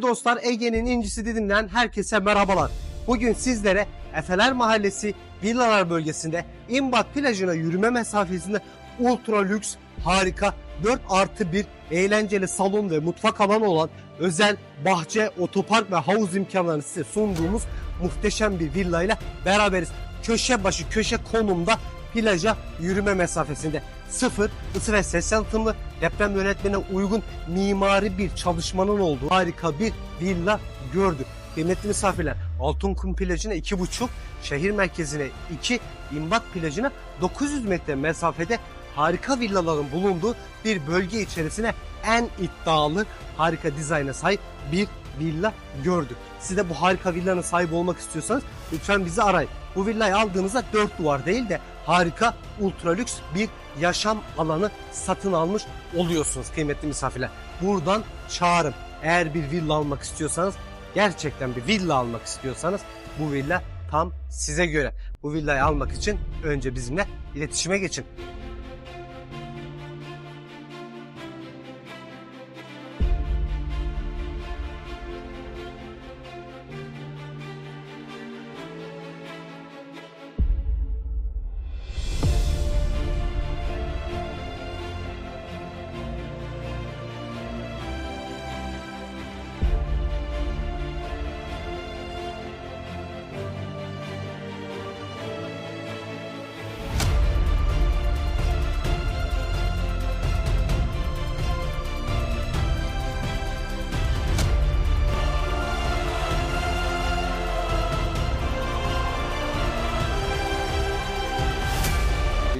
dostlar Ege'nin incisi Didim'den herkese merhabalar. Bugün sizlere Efeler Mahallesi Villalar bölgesinde İmbat plajına yürüme mesafesinde ultra lüks harika 4 artı 1 eğlenceli salon ve mutfak alanı olan özel bahçe, otopark ve havuz imkanlarını size sunduğumuz muhteşem bir villayla beraberiz. Köşe başı köşe konumda plaja yürüme mesafesinde sıfır ısı ve ses yalıtımlı deprem yönetmene uygun mimari bir çalışmanın olduğu harika bir villa gördük. Kıymetli misafirler Altınkum plajına 2,5 şehir merkezine 2 İmbat plajına 900 metre mesafede harika villaların bulunduğu bir bölge içerisine en iddialı harika dizayna sahip bir villa gördük. Siz de bu harika villanın sahibi olmak istiyorsanız lütfen bizi arayın. Bu villayı aldığınızda dört duvar değil de harika ultra lüks bir yaşam alanı satın almış oluyorsunuz kıymetli misafirler. Buradan çağırın. Eğer bir villa almak istiyorsanız gerçekten bir villa almak istiyorsanız bu villa tam size göre. Bu villayı almak için önce bizimle iletişime geçin.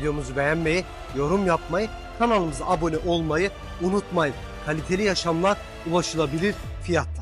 Videomuzu beğenmeyi, yorum yapmayı, kanalımıza abone olmayı unutmayın. Kaliteli yaşamlar ulaşılabilir fiyatta.